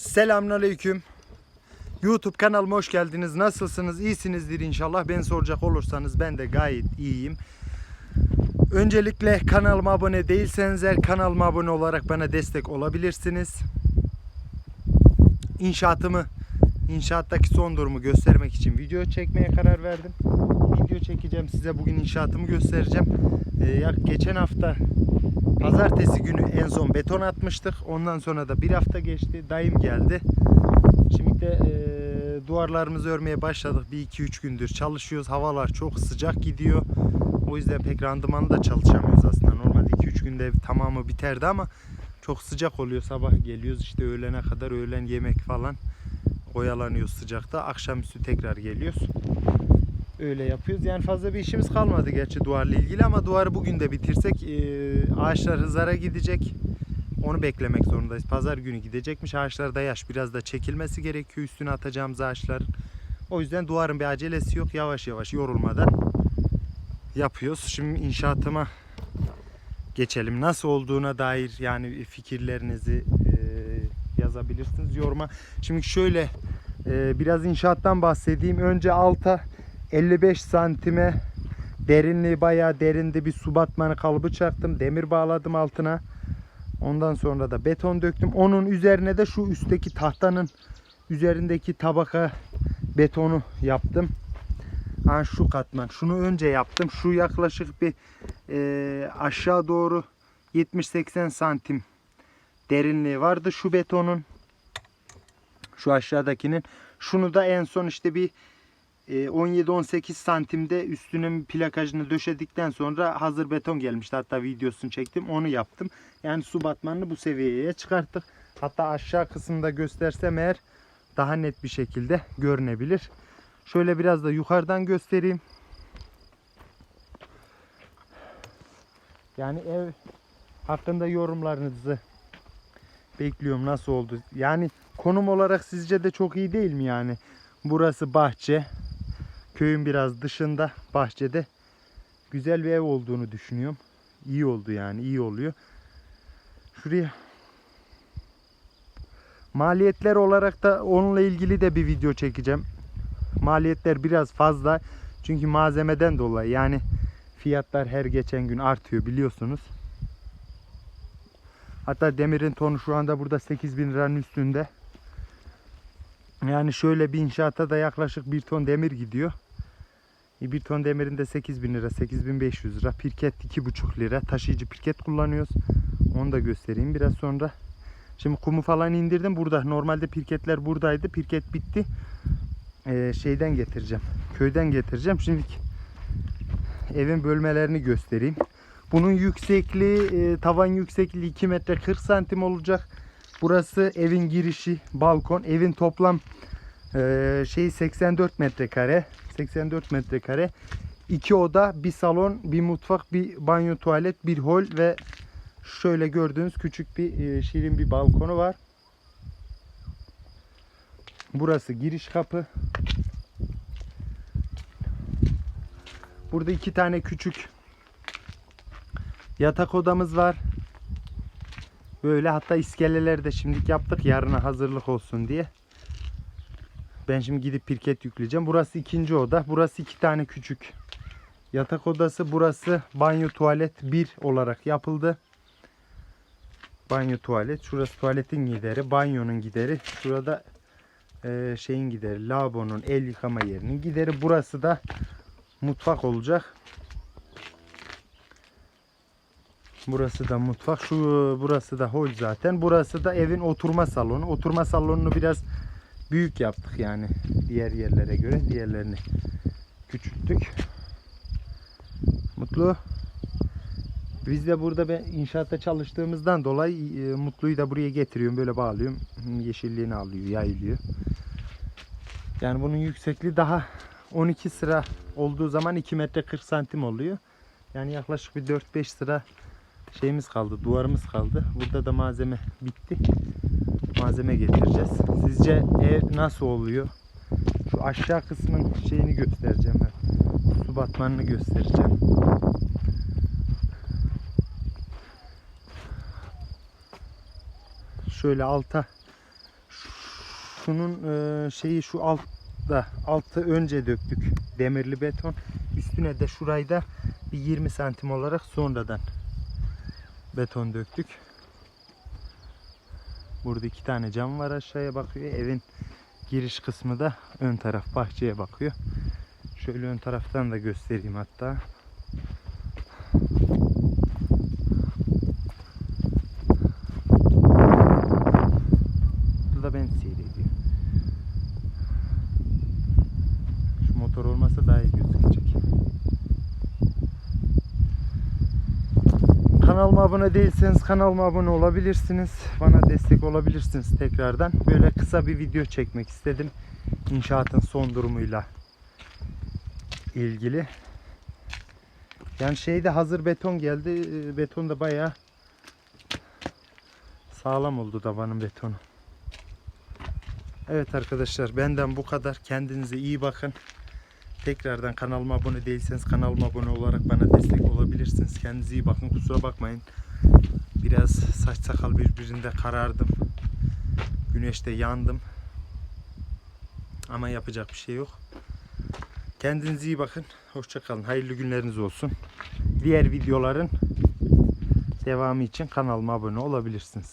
Selamünaleyküm. YouTube kanalıma hoş geldiniz. Nasılsınız? İyisinizdir inşallah. Beni soracak olursanız ben de gayet iyiyim. Öncelikle kanalıma abone değilseniz eğer kanalıma abone olarak bana destek olabilirsiniz. İnşaatımı, inşaattaki son durumu göstermek için video çekmeye karar verdim. Video çekeceğim size bugün inşaatımı göstereceğim. Ee, geçen hafta Pazartesi günü en son beton atmıştık. Ondan sonra da bir hafta geçti. Dayım geldi. Şimdi de e, duvarlarımızı örmeye başladık. Bir iki üç gündür çalışıyoruz. Havalar çok sıcak gidiyor. O yüzden pek randımanlı da çalışamıyoruz aslında. Normalde 2-3 günde tamamı biterdi ama çok sıcak oluyor. Sabah geliyoruz işte öğlene kadar öğlen yemek falan oyalanıyoruz sıcakta. Akşamüstü tekrar geliyoruz. Öyle yapıyoruz. Yani fazla bir işimiz kalmadı gerçi duvarla ilgili ama duvarı bugün de bitirsek e, ağaçlar hızara gidecek. Onu beklemek zorundayız. Pazar günü gidecekmiş. Ağaçlar da yaş. Biraz da çekilmesi gerekiyor üstüne atacağımız ağaçların. O yüzden duvarın bir acelesi yok. Yavaş yavaş yorulmadan yapıyoruz. Şimdi inşaatıma geçelim. Nasıl olduğuna dair yani fikirlerinizi e, yazabilirsiniz yoruma. Şimdi şöyle e, biraz inşaattan bahsedeyim. Önce alta 55 santime derinliği bayağı derindi bir su batmanı kalıbı çaktım. Demir bağladım altına. Ondan sonra da beton döktüm. Onun üzerine de şu üstteki tahtanın üzerindeki tabaka betonu yaptım. Ha şu katman. Şunu önce yaptım. Şu yaklaşık bir e, aşağı doğru 70-80 santim derinliği vardı şu betonun. Şu aşağıdakinin. Şunu da en son işte bir 17-18 santimde üstünün plakajını döşedikten sonra hazır beton gelmişti. Hatta videosunu çektim. Onu yaptım. Yani su batmanını bu seviyeye çıkarttık. Hatta aşağı kısımda göstersem eğer daha net bir şekilde görünebilir. Şöyle biraz da yukarıdan göstereyim. Yani ev hakkında yorumlarınızı bekliyorum nasıl oldu. Yani konum olarak sizce de çok iyi değil mi yani? Burası bahçe. Köyün biraz dışında bahçede güzel bir ev olduğunu düşünüyorum. İyi oldu yani iyi oluyor. Şuraya maliyetler olarak da onunla ilgili de bir video çekeceğim. Maliyetler biraz fazla. Çünkü malzemeden dolayı yani fiyatlar her geçen gün artıyor biliyorsunuz. Hatta demirin tonu şu anda burada 8000 liranın üstünde. Yani şöyle bir inşaata da yaklaşık 1 ton demir gidiyor. E, Bir ton demirin de 8000 lira, 8500 lira. Pirket 2,5 lira. Taşıyıcı pirket kullanıyoruz. Onu da göstereyim biraz sonra. Şimdi kumu falan indirdim burada. Normalde pirketler buradaydı. Pirket bitti. Ee, şeyden getireceğim. Köyden getireceğim. Şimdi evin bölmelerini göstereyim. Bunun yüksekliği, e, tavan yüksekliği 2 metre 40 santim olacak. Burası evin girişi, balkon. Evin toplam e, şey 84 metrekare. 84 metrekare. İki oda, bir salon, bir mutfak, bir banyo, tuvalet, bir hol ve şöyle gördüğünüz küçük bir e, şirin bir balkonu var. Burası giriş kapı. Burada iki tane küçük yatak odamız var. Böyle hatta iskeleleri de şimdilik yaptık yarına hazırlık olsun diye. Ben şimdi gidip pirket yükleyeceğim. Burası ikinci oda. Burası iki tane küçük yatak odası. Burası banyo tuvalet bir olarak yapıldı. Banyo tuvalet. Şurası tuvaletin gideri. Banyonun gideri. Şurada e, şeyin gideri. Lavabonun el yıkama yerinin gideri. Burası da mutfak olacak. Burası da mutfak. Şu burası da hol zaten. Burası da evin oturma salonu. Oturma salonunu biraz büyük yaptık yani diğer yerlere göre. Diğerlerini küçülttük. Mutlu. Biz de burada ben inşaatta çalıştığımızdan dolayı e, Mutlu'yu da buraya getiriyorum. Böyle bağlıyorum. Yeşilliğini alıyor, yayılıyor. Yani bunun yüksekliği daha 12 sıra olduğu zaman 2 metre 40 santim oluyor. Yani yaklaşık bir 4-5 sıra şeyimiz kaldı, duvarımız kaldı. Burada da malzeme bitti. Malzeme getireceğiz. Sizce ev nasıl oluyor? Şu aşağı kısmın şeyini göstereceğim ben. Su batmanını göstereceğim. Şöyle alta Şunun e, şeyi şu altta altı önce döktük demirli beton. Üstüne de şurayı da bir 20 santim olarak sonradan beton döktük. Burada iki tane cam var aşağıya bakıyor. Evin giriş kısmı da ön taraf bahçeye bakıyor. Şöyle ön taraftan da göstereyim hatta. Burada beni seyrediyor. Şu motor olmasa daha iyi gözükecek. Kanalıma abone değilseniz kanalıma abone olabilirsiniz. Bana destek olabilirsiniz tekrardan. Böyle kısa bir video çekmek istedim. İnşaatın son durumuyla ilgili. Yani şeyde hazır beton geldi. Ee, Beton da bayağı sağlam oldu tabanın betonu. Evet arkadaşlar benden bu kadar. Kendinize iyi bakın. Tekrardan kanalıma abone değilseniz kanalıma abone olarak bana destek olabilirsiniz. Kendinize iyi bakın. Kusura bakmayın. Biraz saç sakal birbirinde karardım. Güneşte yandım. Ama yapacak bir şey yok. Kendinize iyi bakın. Hoşçakalın. Hayırlı günleriniz olsun. Diğer videoların devamı için kanalıma abone olabilirsiniz.